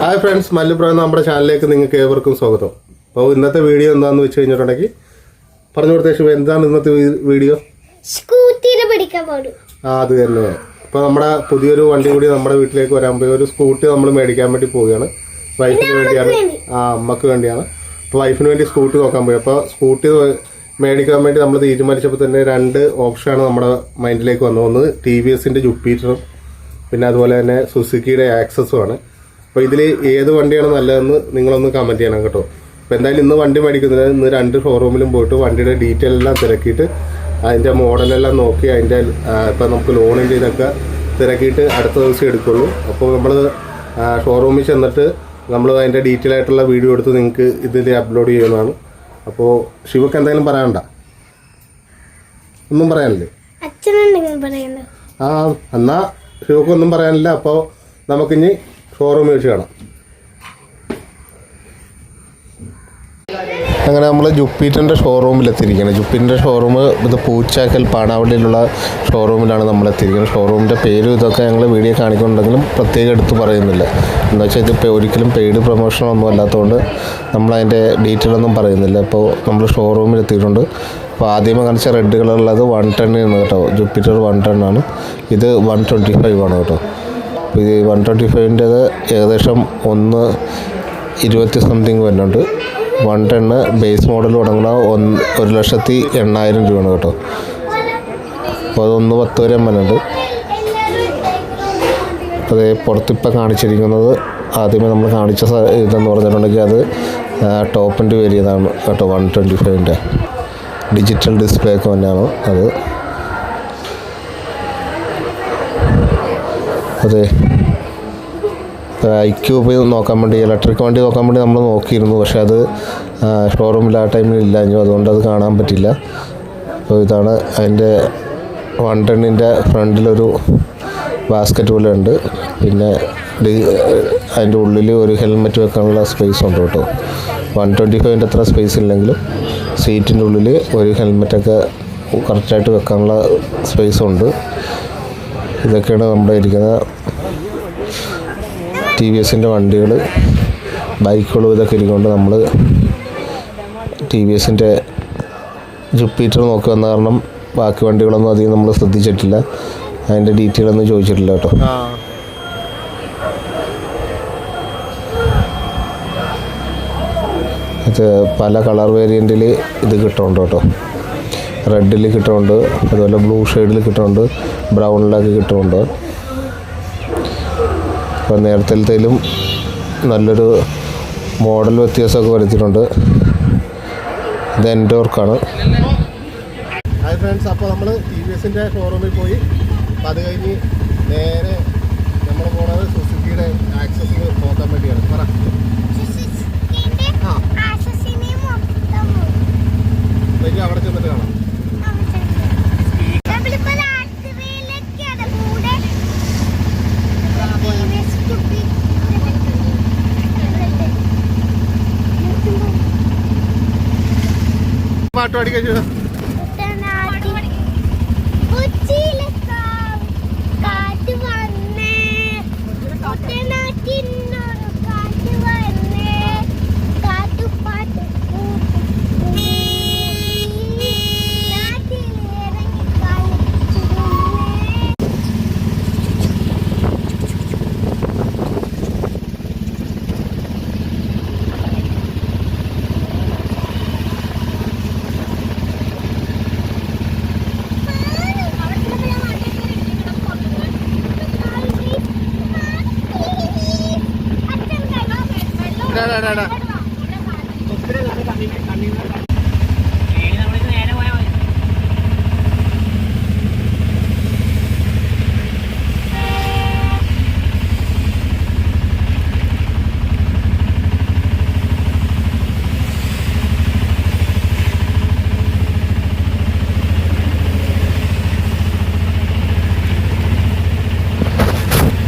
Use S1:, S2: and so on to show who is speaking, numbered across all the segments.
S1: Hi friends മല്ലുപ്രായം നമ്മുടെ ചാനലിലേക്ക് നിങ്ങൾക്ക് ഏവർക്കും സ്വാഗതം. അപ്പോൾ ഇന്നത്തെ വീഡിയോ എന്താണെന്ന് വെച്ച് കഴിഞ്ഞിട്ടുണ്ടെങ്കിൽ പറഞ്ഞു കൊടുത്ത എന്താണ് ഇന്നത്തെ വീഡിയോ?
S2: സ്കൂട്ടിയിൽ പഠിക്കാൻ
S1: ആ അത് തന്നെ. അപ്പോൾ നമ്മുടെ പുതിയൊരു വണ്ടി കൂടി നമ്മുടെ വീട്ടിലേക്ക് വരാൻ പോയി. ഒരു സ്കൂട്ടി നമ്മൾ മേടിക്കാൻ വേണ്ടി പോവുകയാണ്. വൈഫിന് വേണ്ടിയാണ്. ആ അമ്മയ്ക്ക് വേണ്ടിയാണ്. അപ്പോൾ വൈഫിന് വേണ്ടി സ്കൂട്ടി നോക്കാൻ പോയി. അപ്പോൾ സ്കൂട്ടി മേടിക്കാൻ വേണ്ടി നമ്മൾ തീരുമാനിച്ചപ്പോൾ തന്നെ രണ്ട് ഓപ്ഷനാണ് നമ്മുടെ മൈൻഡിലേക്ക് വന്നത്. ഒന്ന് ടി വി എസിന്റെ ജുപ്പീറ്ററും പിന്നെ അതുപോലെ തന്നെ സുസുക്കിയുടെ ആക്സസും ആണ്. അപ്പോൾ ഇതിൽ ഏത് വണ്ടിയാണ് നല്ലതെന്ന് നിങ്ങളൊന്ന് കമന്റ് ചെയ്യണം കേട്ടോ. അപ്പോൾ എന്തായാലും ഇന്ന് വണ്ടി മേടിക്കുന്നത് ഇന്ന് രണ്ട് ഷോറൂമിലും പോയിട്ട് വണ്ടിയുടെ ഡീറ്റെയിൽ എല്ലാം തിരക്കിയിട്ട് അതിന്റെ മോഡലെല്ലാം നോക്കി അതിന്റെ ഇപ്പം നമുക്ക് ലോണിന്റെ ഇതൊക്കെ തിരക്കിയിട്ട് അടുത്ത ദിവസം എടുക്കുള്ളൂ. അപ്പോൾ നമ്മൾ ഷോറൂമിൽ ചെന്നിട്ട് നമ്മൾ അതിന്റെ ഡീറ്റെയിൽ ആയിട്ടുള്ള വീഡിയോ എടുത്ത് നിങ്ങൾക്ക് ഇതിൽ അപ്ലോഡ് ചെയ്യുന്നതാണ്. അപ്പോൾ ശിവക്ക് എന്തെങ്കിലും പറയണ്ട ഒന്നും പറയാനില്ലേ? ആ എന്നാ ശിവക്കൊന്നും പറയാനില്ല. അപ്പോൾ നമുക്കിനി ഷോറൂമിൽ വെച്ച് കാണാം. അങ്ങനെ നമ്മൾ ജുപ്പീറ്ററിന്റെ ഷോറൂമിൽ എത്തിയിരിക്കുന്നത് ജുപ്പീറ്ററിന്റെ ഷോറൂം ഇത് പൂച്ചാക്കൽ പാണാവള്ളിയിലുള്ള ഷോറൂമിലാണ് നമ്മൾ എത്തിയിരിക്കുന്നത് ഷോറൂമിന്റെ പേരും ഇതൊക്കെ ഞങ്ങൾ വീഡിയോ കാണിക്കുന്നുണ്ടെങ്കിലും പ്രത്യേകം എടുത്ത് പറയുന്നില്ല. എന്താ വെച്ചാൽ ഇത് ഒരിക്കലും പെയ്ഡ് പ്രൊമോഷനൊന്നും അല്ലാത്തതുകൊണ്ട് നമ്മളതിന്റെ ഡീറ്റെയിൽ ഒന്നും പറയുന്നില്ല. അപ്പോൾ നമ്മൾ ഷോറൂമിൽ എത്തിയിട്ടുണ്ട് അപ്പോൾ ആദ്യമേ കാണിച്ച റെഡ് കളറുള്ളത് വൺ ടെണ്ണാണ് കേട്ടോ. ജുപ്പിറ്റർ വൺ ടെണ്ണാണ് ഇത് വൺ ട്വന്റി ഫൈവ് ആണ് കേട്ടോ. അപ്പോൾ ഇത് വൺ ട്വന്റി ഫൈവിന്റേത് ഏകദേശം ഒന്ന് ഇരുപത്തി സംതിങ് വരുന്നുണ്ട്. വൺ ടെണ്ണ് ബേസ് മോഡൽ തുടങ്ങുന്ന ഒന്ന് ഒരു ലക്ഷത്തി എണ്ണായിരം രൂപയാണ് കേട്ടോ. അപ്പോൾ അതൊന്ന് പത്ത് വരെ വരുന്നുണ്ട്. അതേ പുറത്തിപ്പോൾ കാണിച്ചിരിക്കുന്നത് ആദ്യമേ നമ്മൾ കാണിച്ച ഇതെന്ന് പറഞ്ഞിട്ടുണ്ടെങ്കിൽ അത് ടോപ്പിന്റെ വേരിയതാണ് കേട്ടോ വൺ ട്വന്റി ഫൈവിന്റെ. ഡിജിറ്റൽ ഡിസ്പ്ലേ ഒക്കെ തന്നെയാണ് അത്. അതെ പോയി നോക്കാൻ വേണ്ടി ഇലക്ട്രിക് വണ്ടി നോക്കാൻ വേണ്ടി നമ്മൾ നോക്കിയിരുന്നു. പക്ഷേ അത് ഷോറൂമിൽ ആ ടൈമിൽ ഇല്ലാഞ്ഞു അതുകൊണ്ട് അത് കാണാൻ പറ്റില്ല. അപ്പോൾ ഇതാണ് അതിന്റെ വൺ ടെണ്ണിന്റെ ഫ്രണ്ടിലൊരു ബാസ്ക്കറ്റ് പോലെ ഉണ്ട്. പിന്നെ അതിന്റെ ഉള്ളിൽ ഒരു ഹെൽമെറ്റ് വെക്കാനുള്ള സ്പേസ് ഉണ്ട് കേട്ടോ. വൺ ട്വന്റി ഫൈവിന്റെ അത്ര സ്പേസ് ഇല്ലെങ്കിലും സീറ്റിന്റെ ഉള്ളിൽ ഒരു ഹെൽമെറ്റൊക്കെ കറക്റ്റായിട്ട് വെക്കാനുള്ള സ്പേസ് ഉണ്ട്. ഇതൊക്കെയാണ് നമ്മുടെ ഇരിക്കുന്ന ടി വി എസിന്റെ വണ്ടികൾ ബൈക്കുകളും ഇതൊക്കെ ഇരിക്കൊണ്ട് നമ്മൾ ടി വി എസിന്റെ ജുപ്പീറ്റർ നോക്കി വന്ന കാരണം ബാക്കി വണ്ടികളൊന്നും അധികം നമ്മൾ ശ്രദ്ധിച്ചിട്ടില്ല. അതിന്റെ ഡീറ്റെയിൽ ഒന്നും ചോദിച്ചിട്ടില്ല കേട്ടോ. ഇത് പല കളർ വേരിയന്റിൽ ഇത് കിട്ടുന്നുണ്ട് കേട്ടോ. റെഡിൽ കിട്ടുന്നുണ്ട് അതുപോലെ ബ്ലൂ ഷെയ്ഡിൽ കിട്ടുന്നുണ്ട് ബ്രൗണിലൊക്കെ കിട്ടുന്നുണ്ട്. അപ്പോൾ നേരത്തേലും നല്ലൊരു മോഡൽ വ്യത്യാസമൊക്കെ വരുത്തിയിട്ടുണ്ട് ഇത് എൻഡോർക്കാണ് ഹായ് ഫ്രണ്ട്സ് അപ്പോൾ നമ്മൾ ടി വി എസിന്റെ ഷോറൂമിൽ പോയി. അപ്പോൾ അത് കഴിഞ്ഞ് നേരെ നമ്മൾ പോണത് സുസുക്കിയുടെ ആക്സസ് നോക്കാൻ വേണ്ടിയാണ്. പറ. ആ. അവിടെ ചെന്നിട്ട് കാണാം. പാട്ട് ചെയ്തു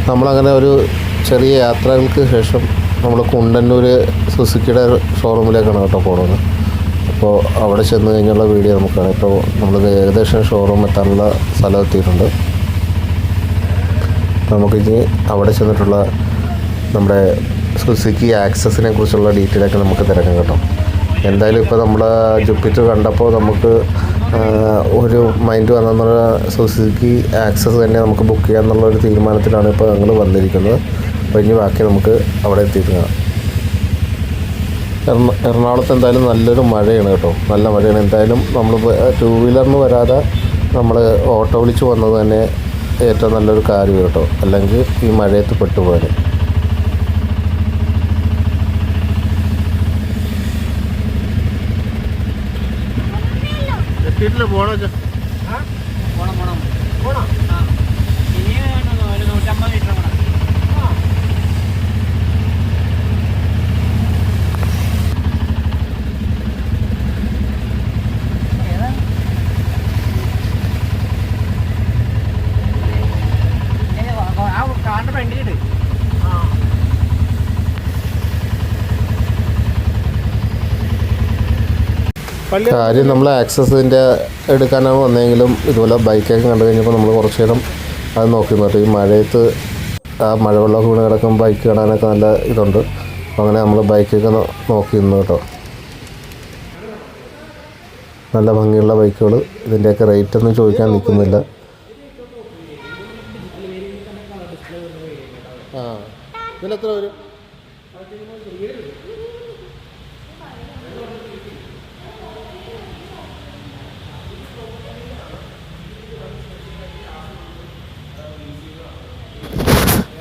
S1: നമ്മളങ്ങനെ ഒരു ചെറിയ യാത്രകൾക്ക് ശേഷം നമ്മൾ കുണ്ടന്നൂർ സുസുക്കിയുടെ ഷോറൂമിലേക്കാണ് കേട്ടോ പോകുന്നത് അപ്പോൾ അവിടെ ചെന്ന് കഴിഞ്ഞുള്ള വീഡിയോ നമുക്കാണ്. കാണാം ഇപ്പോൾ നമ്മൾ ഏകദേശം ഷോറൂം എത്താനുള്ള സ്ഥലം എത്തിയിട്ടുണ്ട്. നമുക്കിനി അവിടെ ചെന്നിട്ടുള്ള നമ്മുടെ സുസുക്കി ആക്സസിനെ കുറിച്ചുള്ള ഡീറ്റെയിൽ ഒക്കെ നമുക്ക് തിരക്കാം കേട്ടോ. എന്തായാലും ഇപ്പോൾ നമ്മൾ ജുപ്പിറ്റർ കണ്ടപ്പോൾ നമുക്ക് ഒരു മൈൻഡ് വന്നെന്നുള്ള സുസുക്കി ആക്സസ് തന്നെ നമുക്ക് ബുക്ക് ചെയ്യാമെന്നുള്ള ഒരു തീരുമാനത്തിലാണ് ഇപ്പോൾ ഞങ്ങൾ വന്നിരിക്കുന്നത്. അപ്പോൾ ഇനി ബാക്കി നമുക്ക് അവിടെ എത്തിയിട്ട് കാണാം എറണാകുളത്ത് എന്തായാലും നല്ലൊരു മഴയാണ് കേട്ടോ. നല്ല മഴയാണ്. എന്തായാലും നമ്മൾ ടൂ വീലറിന് വരാതെ നമ്മൾ ഓട്ടോ വിളിച്ച് വന്നത് തന്നെ ഏറ്റവും നല്ലൊരു കാര്യം കേട്ടോ. അല്ലെങ്കിൽ ഈ മഴയത്ത് പെട്ടുപോയത് എത്തിയിട്ടില്ല പോണം
S3: പോണം പോണം ആ ഇനി ഒരു നൂറ്റമ്പത് മീറ്റർ പോണം ആ കാറിന്റെ ഫ്രണ്ടിലിട്ട് ആ
S1: കാര്യം നമ്മൾ ആക്സസിന്റെ എടുക്കാനാണ് വന്നെങ്കിലും ഇതുപോലെ ബൈക്കൊക്കെ കണ്ടു കഴിഞ്ഞപ്പോൾ നമ്മൾ കുറച്ച് നേരം അത് നോക്കി നോക്കി ഈ മഴയത്ത് ആ മഴവെള്ളമൊക്കെ വീണ് കിടക്കുമ്പോൾ ബൈക്ക് കാണാനൊക്കെ നല്ല ഇതുണ്ട്. അങ്ങനെ നമ്മൾ ബൈക്കൊക്കെ നോക്കി നിന്നു കേട്ടോ. നല്ല ഭംഗിയുള്ള ബൈക്കുകൾ ഇതിന്റെയൊക്കെ റേറ്റ് ഒന്നും ചോദിക്കാൻ നിൽക്കുന്നില്ല. ആ. ഇതിലെത്ര വരും?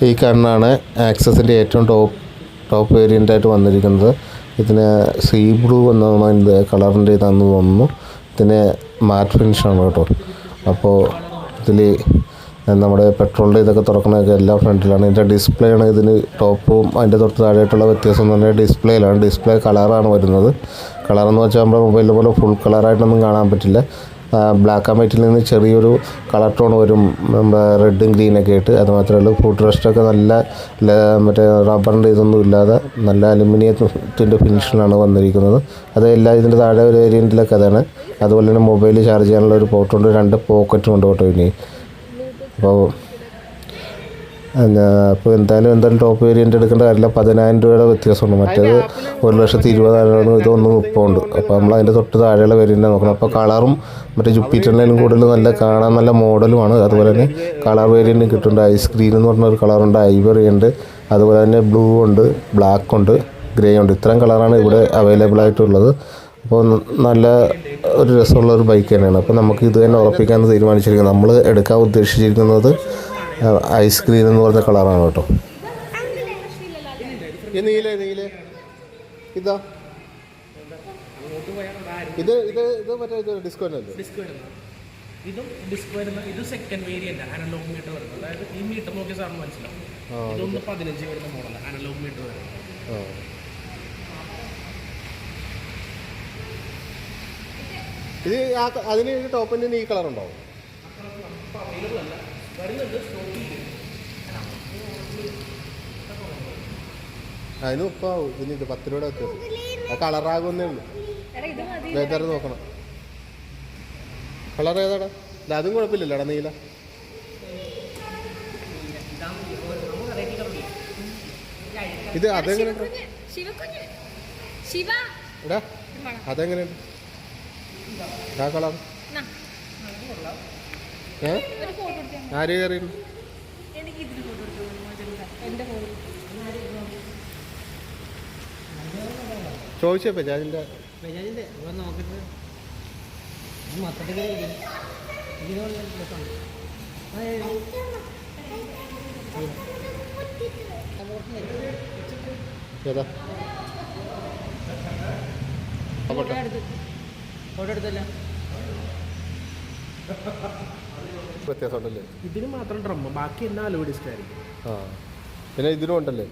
S1: ഈ കണ്ണാണ് ആക്സസിന്റെ ഏറ്റവും ടോപ്പ് ടോപ്പ് വേരിയന്റായിട്ട് വന്നിരിക്കുന്നത്. ഇതിന് സീ ബ്ലൂ അതിന്റെ കളറിന്റെ ഇതാണെന്ന് തോന്നുന്നു. ഇതിന് മാറ്റ് ഫിനിഷാണ് കേട്ടോ. അപ്പോൾ ഇതിൽ നമ്മുടെ പെട്രോളിന്റെ ഇതൊക്കെ തുറക്കണതൊക്കെ എല്ലാ ഫ്രണ്ടിലാണ്. ഇതിന്റെ ഡിസ്പ്ലേ ആണ് ഇതിന് ടോപ്പും അതിന്റെ തൊട്ട് താഴെയായിട്ടുള്ള വ്യത്യാസം എന്ന് പറഞ്ഞാൽ ഡിസ്പ്ലേയിലാണ്. ഡിസ്പ്ലേ കളറാണ് വരുന്നത്. കളറെന്ന് വെച്ചാൽ നമ്മുടെ മൊബൈലിൽ പോലെ ഫുൾ കളറായിട്ടൊന്നും കാണാൻ പറ്റില്ല. ബ്ലാക്ക് ആൻഡ് വൈറ്റിൽ നിന്ന് ചെറിയൊരു കളർ ടോൺ വരും നമ്മുടെ റെഡും ഗ്രീനൊക്കെ ആയിട്ട്. അത് മാത്രമല്ല ഫുഡ് റെസ്റ്റൊക്കെ നല്ല മറ്റേ റബ്ബറിന്റെ ഇതൊന്നും ഇല്ലാതെ നല്ല അലുമിനിയത്തിന്റെ ഫിനിഷിലാണ് വന്നിരിക്കുന്നത്. അത് എല്ലാ ഇതിന്റെ താഴെ ഒരു വേരിയന്റിലൊക്കെ അതാണ്. അതുപോലെ തന്നെ മൊബൈൽ ചാർജ് ചെയ്യാനുള്ള ഒരു പോർട്ടുണ്ട് രണ്ട് പോക്കറ്റും ഉണ്ട് കേട്ടോ ഇനി. അപ്പോൾ അപ്പോൾ എന്തായാലും എന്തായാലും ടോപ്പ് വേരിയന്റ് എടുക്കേണ്ട കാര്യമില്ല. പതിനായിരം രൂപയുടെ വ്യത്യാസമുണ്ട്. മറ്റേത് ഒരു ലക്ഷത്തി ഇരുപതായിരം ഇത് ഒന്ന് മുപ്പതുണ്ട്. അപ്പോൾ നമ്മൾ അതിന്റെ തൊട്ട് താഴെയുള്ള വേരിയന്റ് നോക്കണം. അപ്പോൾ കളറും മറ്റേ ജുപ്പിറ്ററിനും കൂടുതൽ നല്ല കാണാൻ നല്ല മോഡലുമാണ്. അതുപോലെ തന്നെ കളർ വേരിയന്റ് കിട്ടുന്നുണ്ട്. ഐസ്ക്രീൻ എന്ന് പറഞ്ഞ ഒരു കളറുണ്ട്. ഐവറി ഉണ്ട് അതുപോലെ തന്നെ ബ്ലൂ ഉണ്ട് ബ്ലാക്ക് ഉണ്ട് ഗ്രേ ഉണ്ട്. ഇത്രയും കളറാണ് ഇവിടെ അവൈലബിൾ ആയിട്ടുള്ളത്. അപ്പോൾ നല്ല ഒരു രസമുള്ള ഒരു ബൈക്ക് തന്നെയാണ്. അപ്പോൾ നമുക്ക് ഇത് തന്നെ ഉറപ്പിക്കാമെന്ന് തീരുമാനിച്ചിരിക്കുന്നത് നമ്മൾ എടുക്കാൻ ഉദ്ദേശിച്ചിരിക്കുന്നത് ഐസ്ക്രീം എന്ന് പറഞ്ഞ കളറാണ് കേട്ടോ. നീല നീല. ഇതാ. ഇത് ഇത് ഇത് മറ്റേ ഡിസ്കോ അല്ലേ
S4: ഡിസ്ക് വരുന്നത് ഇതും. ഡിസ്ക് വരുന്ന ഇത്. സെക്കൻഡ് വേരിയന്റ് അനലോഗ് മീറ്റർ വരുന്നത്. അതായത് ഈ മീറ്റർ നോക്കിയ സാറിന് മനസ്സിലാവും. ഇതൊന്ന് പതിനഞ്ച് വരുന്ന മോഡലാണ് അനലോഗ് മീറ്റർ വരുന്നത്.
S1: ഇത് അതിന് ടോപ്പിന്റെ ഈ കളർ ഉണ്ടാവും അതിന് ഇപ്പം ആവും. ഇതിന് ഇത് പത്ത് രൂപയുടെ വ്യത്യാസം ആ കളറാകുന്നേ ഉള്ളൂ. വെതർ നോക്കണം. കളർ ഏതാടാ? അല്ല അതും കുഴപ്പമില്ലല്ലോടാ നീല. ഇത് അതെങ്ങനെ?
S5: ശിവക്കുഞ്ഞ് ശിവ
S1: എടാ അതെങ്ങനെയുണ്ട്? ആ കളർ ഏ? ആര് കയറിയിരുന്നു
S5: എനിക്ക് ഇതിന് ഫോട്ടോ എടുത്തു എന്റെ ഫോൺ
S1: ചോദിച്ചപ്പോ ഞാനിന്റെ
S3: ബജാജിന്റെ. ബജാജിന്റെ മൊത്തത്തിൽ
S1: ഏതാ?
S3: ഫോട്ടോ എടുത്തല്ല.
S1: വ്യത്യാസമുണ്ടല്ലേ?
S4: ഇതിന് മാത്രം ഡ്രമ്മ് ബാക്കി എല്ലാം അലോ ഡിസ്ക് ആയിരിക്കും.
S1: ആ. പിന്നെ ഇതിനും ഉണ്ടല്ലേ?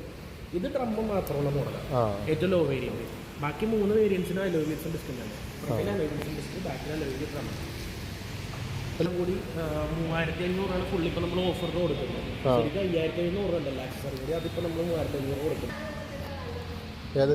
S4: ഇത് ഡ്രമ്മ് മാത്രമുള്ള മോഡലാണ്. ഏറ്റവും ലോ വേരിയന്റ് ബാക്കി മൂന്ന് വേരിയൻസിന് അലോവിയൻസും ഡിസ്കൗണ്ട് ഡിസ്കും തന്നെ ഫ്രണ്ടിൽ ഡിസ്ക് ബാക്കിൽ അലോ വീൽ എല്ലാം കൂടി മൂവായിരത്തി അഞ്ഞൂറാണ് ഫുള്ള് ഇപ്പോൾ നമ്മൾ ഓഫറിന് കൊടുക്കുന്നത്. ശരിക്കും അയ്യായിരത്തി അഞ്ഞൂറ് ഉണ്ടല്ലോ ആക്സസറി അതിപ്പോൾ നമ്മൾ മൂവായിരത്തി അഞ്ഞൂറ് കൊടുക്കും
S1: ഏത്?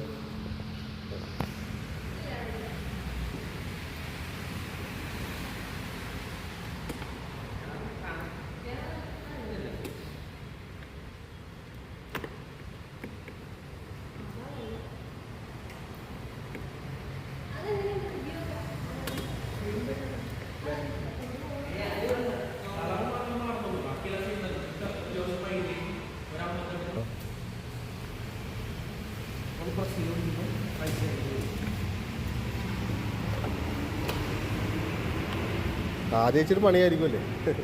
S1: ആദ്യം ഇച്ചിരി പണിയായിരിക്കുമല്ലേ?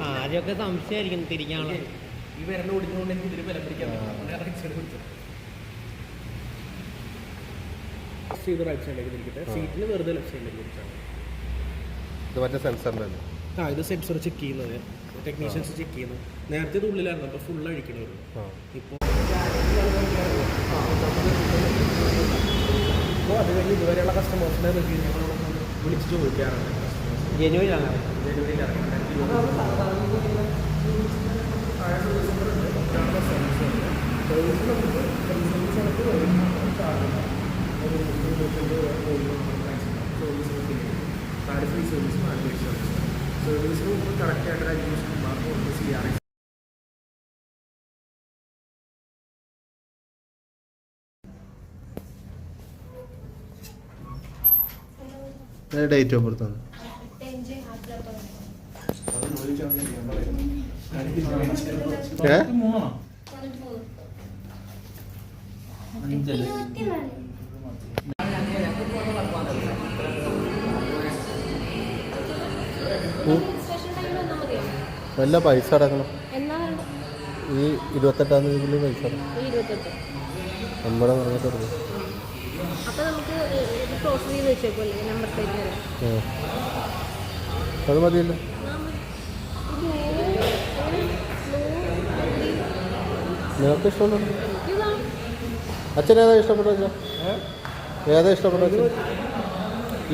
S3: ആദ്യമൊക്കെ സംശയമായിരിക്കും തിരിക്കാനുള്ള.
S4: ഈ വിരൽ ഓടിച്ചുകൊണ്ട് എനിക്ക് ഇതിൽ വില പിടിക്കാൻ ചെയ്ത് റൈറ്റ് സൈഡിലേക്ക് തിരിക്കട്ടെ. സീറ്റിന് വെറുതെ ലെഫ്റ്റ് സൈഡിലേക്ക് തിരിച്ചാൽ
S1: ഇത് മറ്റേ
S4: ആ ഇത് സെൻസർ ചെക്ക് ചെയ്യുന്നത്. ടെക്നീഷ്യൻസ് ചെക്ക് ചെയ്യുന്നത് നേരത്തെ ഇത് ഉള്ളിലായിരുന്നു. അപ്പോൾ ഫുൾ അഴിക്കണമായിരുന്നു. ഇപ്പോൾ അപ്പോൾ അത് കഴിഞ്ഞ് ഇതുവരെയുള്ള കസ്റ്റമേഴ്സിനെ റിവ്യൂ ഞങ്ങളോട് വിളിച്ച് ചോദിക്കാറുണ്ട് ജനുവരിയിലാണ് ജനുവരിയിലാണ് സർവീസ് സർവീസ് സർവീസിന് കറക്റ്റായിട്ട് അന്വേഷണം മാത്രം C R
S1: date of birth ആണ് ഏ? വല്ല പൈസ അടക്കണം. ഈ ഇരുപത്തെട്ടാം തീയതിക്കുള്ളിൽ പൈസ നമ്മുടെ എടുക്കും.
S5: അപ്പോൾ നമുക്ക് ഇത് ചെയ്ത് വെച്ചേക്കുമല്ലേ നമ്പർ പ്ലേറ്റ് വരെ
S1: ആ. അത് മതിയല്ലോ. നിങ്ങൾക്ക് ഇഷ്ടമുണ്ടോ? അച്ഛൻ ഏതാ ഇഷ്ടപ്പെട്ട അച്ഛൻ ഏതാ ഇഷ്ടപ്പെട്ട അച്ഛൻ?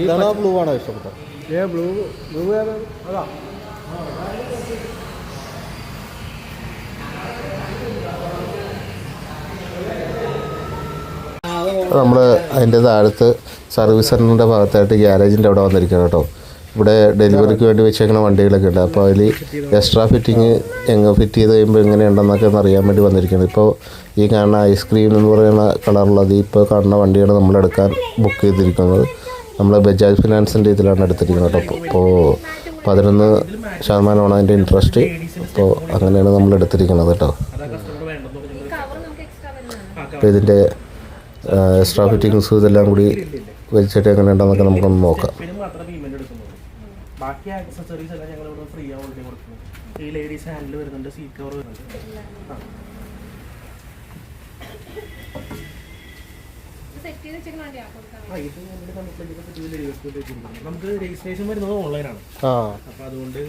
S1: ഇതാണോ ബ്ലൂ ആണോ ഇഷ്ടപ്പെട്ടത്?
S4: ഏ ബ്ലൂ ബ്ലൂ ഏതാ അതാ.
S1: നമ്മൾ അതിന്റെ താഴത്ത് സർവീസ് സെന്ററിന്റെ ഭാഗത്തായിട്ട് ഗ്യാരേജിന്റെ അവിടെ വന്നിരിക്കണം കേട്ടോ. ഇവിടെ ഡെലിവറിക്ക് വേണ്ടി വെച്ചേക്കുന്ന വണ്ടികളൊക്കെ ഉണ്ട്. അപ്പോൾ അതിൽ എക്സ്ട്രാ ഫിറ്റിങ് എങ്ങ് ഫിറ്റ് ചെയ്ത് കഴിയുമ്പോൾ എങ്ങനെയുണ്ടെന്നൊക്കെ ഒന്ന് അറിയാൻ വേണ്ടി വന്നിരിക്കുന്നത് ഇപ്പോൾ ഈ കാണുന്ന ഐസ്ക്രീം എന്ന് പറയുന്ന കളറുള്ളത് ഇപ്പോൾ കാണുന്ന വണ്ടിയാണ് നമ്മളെടുക്കാൻ ബുക്ക് ചെയ്തിരിക്കുന്നത്. നമ്മൾ ബജാജ് ഫിനാൻസിന്റെ ഇതിലാണ് എടുത്തിരിക്കുന്നത് കേട്ടോ. അപ്പോൾ പതിനൊന്ന് ശതമാനമാണ് അതിന്റെ ഇൻട്രസ്റ്റ് അപ്പോൾ അങ്ങനെയാണ് നമ്മൾ എടുത്തിരിക്കുന്നത് കേട്ടോ. അപ്പോൾ ഇതിന്റെ എക്സ്ട്രാ ഫിറ്റിങ്സ് ഇതെല്ലാം കൂടി വെച്ചിട്ട് എങ്ങനെ ഉണ്ടെന്നൊക്കെ നമുക്കൊന്ന് നോക്കാം.
S4: ബാക്കി ആക്സസറീസ് എല്ലാം ഞങ്ങൾ ഇവിടെ ഫ്രീ ആ ഓൾറെഡി കൊടുക്കുന്നു ഈ ലേഡീസ് ഹാൻഡിൽ വരുന്നുണ്ട് സീറ്റ് കവർ വരുന്നുണ്ട്. ആ. ഇത് നമുക്ക് രജിസ്ട്രേഷൻ വരുന്നത് ഓൺലൈനാണ് അപ്പൊ അതുകൊണ്ട്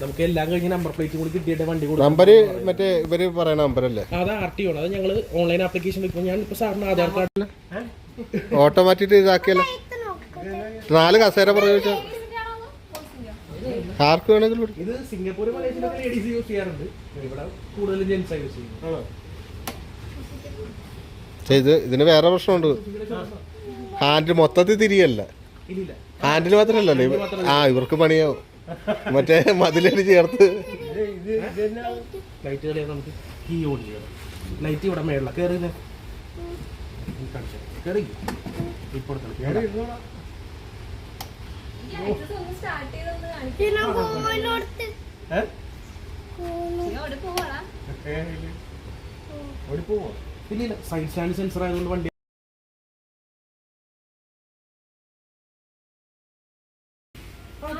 S4: നമുക്ക് എല്ലാം കഴിഞ്ഞ നമ്പർ പ്ലേറ്റ് കൂടി കിട്ടിയിട്ട് വണ്ടി കൊടുക്കും.
S1: നമ്പർ മറ്റേ ഇവർ പറയണ നമ്പരല്ലേ
S4: അത് ആർ ടി ആണ് അത് ഞങ്ങൾ ഓൺലൈൻ ആപ്ലിക്കേഷൻ വെക്കുമ്പോൾ ഞാൻ ഇപ്പോൾ സാറിന് ആധാർ കാർഡിൽ
S1: ഓട്ടോമാറ്റിക് ഇതാക്കിയല്ലോ. നാല് കസേര പ്രയോഗിച്ച? ആർക്ക് വേണമെങ്കിലും.
S4: ഇത് സിംഗപ്പൂർ മലേഷ്യയിലൊക്കെ ലേഡീസ് യൂസ് ചെയ്യാറുണ്ട്. ഇവിടെ കൂടുതലും ജെൻസാണ് യൂസ് ചെയ്യുന്നത്.
S1: ഇത് ഇതിന് വേറെ പ്രശ്നമുണ്ട്. ഹാൻഡിൽ മൊത്തത്തിൽ തിരിയല്ല. ഹാൻഡിൽ മാത്രമല്ലല്ലോ ആ ഇവർക്ക് പണിയാവും. മറ്റേ മതിലടി ചേർത്ത്.
S4: ലൈറ്റ് നമുക്ക് കീ ഇവിടെ മേളില. കയറി ഇപ്പോൾ
S2: പിന്നെ
S4: സൈഡ് സ്റ്റാൻഡ് സെൻസർ ആയതുകൊണ്ട് വണ്ടി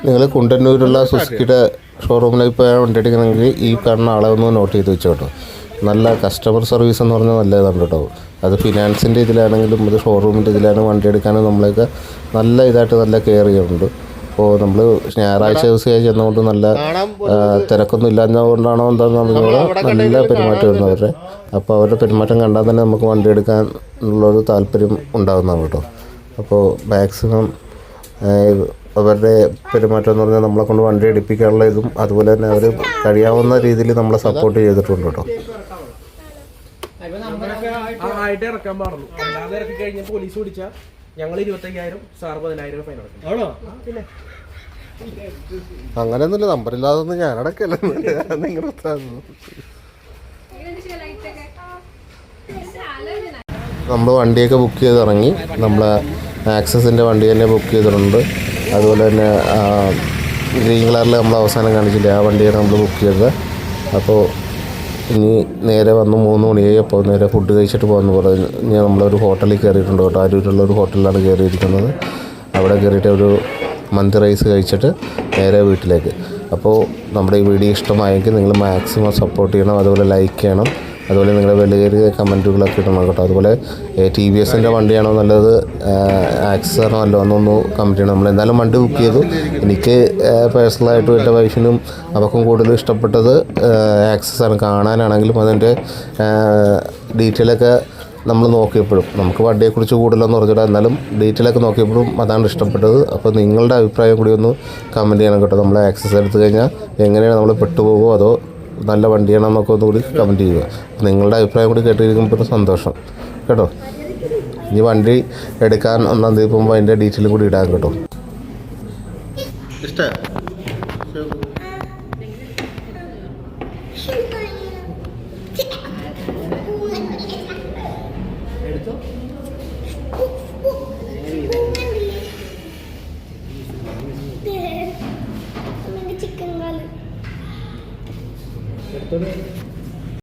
S1: നിങ്ങൾ കുണ്ടന്നൂരുള്ള സുസുക്കിയുടെ ഷോറൂമിൽ ഇപ്പോൾ വണ്ടി എടുക്കണമെങ്കിൽ ഈ കാണുന്ന ആളെ ഒന്ന് നോട്ട് ചെയ്ത് വെച്ചോട്ടോ. നല്ല കസ്റ്റമർ സർവീസ് എന്ന് പറഞ്ഞാൽ നല്ല ഇതാണ് കേട്ടോ. അത് ഫിനാൻസിന്റെ ഇതിലാണെങ്കിലും ഇത് ഷോറൂമിന്റെ ഇതിലാണെങ്കിലും വണ്ടി എടുക്കാനും നമ്മളൊക്കെ നല്ല ഇതായിട്ട് നല്ല കെയർ ചെയ്യുന്നുണ്ട്. അപ്പോൾ നമ്മൾ ഞായറാഴ്ച ദിവസമായി ചെന്നുകൊണ്ട് നല്ല തിരക്കൊന്നും ഇല്ലാഞ്ഞതുകൊണ്ടാണോ എന്താണെന്ന് പറഞ്ഞാൽ നല്ല പെരുമാറ്റമായിരുന്നു അവരുടെ അപ്പോൾ അവരുടെ പെരുമാറ്റം കണ്ടാൽ തന്നെ നമുക്ക് വണ്ടി എടുക്കാൻ ഉള്ളൊരു താല്പര്യം ഉണ്ടാകുന്നതാണ് കേട്ടോ. അപ്പോൾ മാക്സിമം അവരുടെ പെരുമാറ്റം എന്ന് പറഞ്ഞാൽ നമ്മളെ കൊണ്ട് വണ്ടി എടുപ്പിക്കാനുള്ള ഇതും അതുപോലെ തന്നെ അവർ കഴിയാവുന്ന രീതിയിൽ നമ്മളെ സപ്പോർട്ട് ചെയ്തിട്ടുണ്ട് കേട്ടോ.
S4: ആയിട്ട് ഇറക്കാൻ പാടുള്ളൂ. അല്ലാതെ ഇറക്കി കഴിഞ്ഞാൽ പോലീസ് പിടിച്ചാൽ ഞങ്ങൾ ഇരുപത്തയ്യായിരം സാർ പതിനായിരം ഫൈൻ അടക്കും ആണോ? പിന്നെ
S1: അങ്ങനെയൊന്നുമില്ല നമ്പറില്ലാതൊന്നും ഞാൻ അടക്കല്ല. നിങ്ങളുടെ നമ്മൾ വണ്ടിയൊക്കെ ബുക്ക് ചെയ്ത് ഇറങ്ങി. നമ്മൾ ആക്സസിന്റെ വണ്ടി തന്നെ ബുക്ക് ചെയ്തിട്ടുണ്ട്. അതുപോലെ തന്നെ ഗ്രീൻ കളറിൽ നമ്മൾ അവസാനം കാണിച്ചില്ലേ ആ വണ്ടിയാണ് നമ്മൾ ബുക്ക് ചെയ്തത്. അപ്പോൾ ഇനി നേരെ വന്ന് മൂന്ന് മണിയായി. അപ്പോൾ നേരെ ഫുഡ് കഴിച്ചിട്ട് പോകുമെന്ന് പറഞ്ഞു. ഇനി നമ്മളൊരു ഹോട്ടലിൽ കയറിയിട്ടുണ്ട് കേട്ടോ. അരൂരുള്ള ഒരു ഹോട്ടലിലാണ് കയറിയിരിക്കുന്നത്. അവിടെ കയറിയിട്ട് ഒരു മന്തി റൈസ് കഴിച്ചിട്ട് നേരെ വീട്ടിലേക്ക്. അപ്പോൾ നമ്മുടെ ഈ വീഡിയോ ഇഷ്ടമായെങ്കിൽ നിങ്ങൾ മാക്സിമം സപ്പോർട്ട് ചെയ്യണം. അതുപോലെ ലൈക്ക് ചെയ്യണം. അതുപോലെ നിങ്ങളുടെ വിലയേറിയ കമന്റുകളൊക്കെ ഇടണം കേട്ടോ. അതുപോലെ ടി വി എസിന്റെ വണ്ടിയാണോ നല്ലത്? ആക്സറോ അല്ലോ എന്നൊന്ന് കമന്റ് ചെയ്യണം. നമ്മൾ എന്തായാലും വണ്ടി ബുക്ക് ചെയ്തു. എനിക്ക് പേഴ്സണലായിട്ടും എന്റെ വൈഫിനും അവർക്കും കൂടുതൽ ഇഷ്ടപ്പെട്ടത് ആക്സസ് ആണ്. കാണാനാണെങ്കിലും അതിന്റെ ഡീറ്റെയിലൊക്കെ നമ്മൾ നോക്കിയപ്പോഴും. നമുക്ക് വണ്ടിയെക്കുറിച്ച് കൂടുതലൊന്നും പറഞ്ഞില്ല എന്നാലും ഡീറ്റെയിലൊക്കെ നോക്കിയപ്പോഴും അതാണ് ഇഷ്ടപ്പെട്ടത്. അപ്പോൾ നിങ്ങളുടെ അഭിപ്രായം കൂടി ഒന്ന് കമന്റ് ചെയ്യണം കേട്ടോ. നമ്മൾ ആക്സസ് എടുത്തു കഴിഞ്ഞാൽ എങ്ങനെയാണ് നമ്മൾ പെട്ടുപോകുമോ അതോ നല്ല വണ്ടിയാണ് നമുക്ക് ഒന്നുകൂടി കമന്റ് ചെയ്യുക. നിങ്ങളുടെ അഭിപ്രായം കൂടി കേട്ടിരിക്കുമ്പോൾ സന്തോഷം. കേട്ടോ? ഇനി വണ്ടി എടുക്കാൻ ഒന്നാം തീയതി പോകുമ്പോൾ അതിന്റെ ഡീറ്റെയിൽ കൂടി ഇടാൻ കേട്ടോ.
S2: ചിക്കൻ